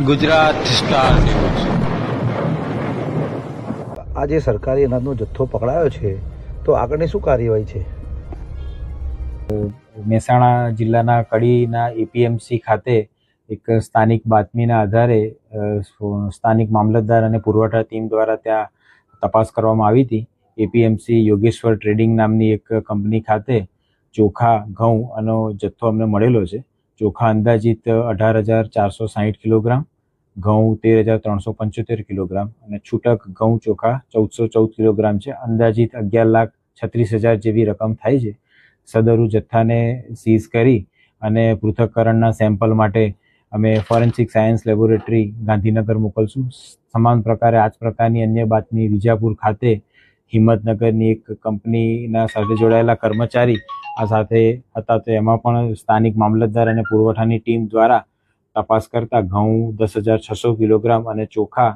Gujarat star news આ જે સરકારી અનાજનો જથ્થો પકડાયો છે તો આગળની શું કાર્યવાહી છે? મહેસાણા જિલ્લાના કડીના એપીએમસી ખાતે એક સ્થાનિક બાતમીના આધારે સ્થાનિક મામલતદાર અને પુરવઠા ટીમ દ્વારા ત્યાં તપાસ કરવામાં આવી હતી. એપીએમસી યોગેશ્વર ટ્રેડિંગ નામની એક કંપની ખાતે ચોખા ઘઉં આનો જથ્થો અમને મળેલો છે. ચોખા અંદાજિત અઢાર હજાર ચારસો સાહીઠ કિલોગ્રામ, ઘઉં તેર હજાર ત્રણસો પંચોતેર કિલોગ્રામ અને છૂટક ઘઉં ચોખા ચૌદસો ચૌદ કિલોગ્રામ છે. અંદાજિત અગિયાર લાખ છત્રીસ હજાર જેવી રકમ થાય છે. સદરુ જથ્થાને સીઝ કરી અને પૃથ્થકરણના સેમ્પલ માટે અમે ફોરેન્સિક સાયન્સ લેબોરેટરી ગાંધીનગર મોકલશું. સમાન પ્રકારે આ જ પ્રકારની અન્ય બાતમી વિજાપુર ખાતે હિંમતનગરની એક કંપનીના સાથે જોડાયેલા કર્મચારી આ સાથે હતા તો એમાં પણ સ્થાનિક મામલતદાર અને પુરવઠાની ટીમ દ્વારા તપાસ કરતા ઘઉં દસ હજાર છસો કિલોગ્રામ અને ચોખા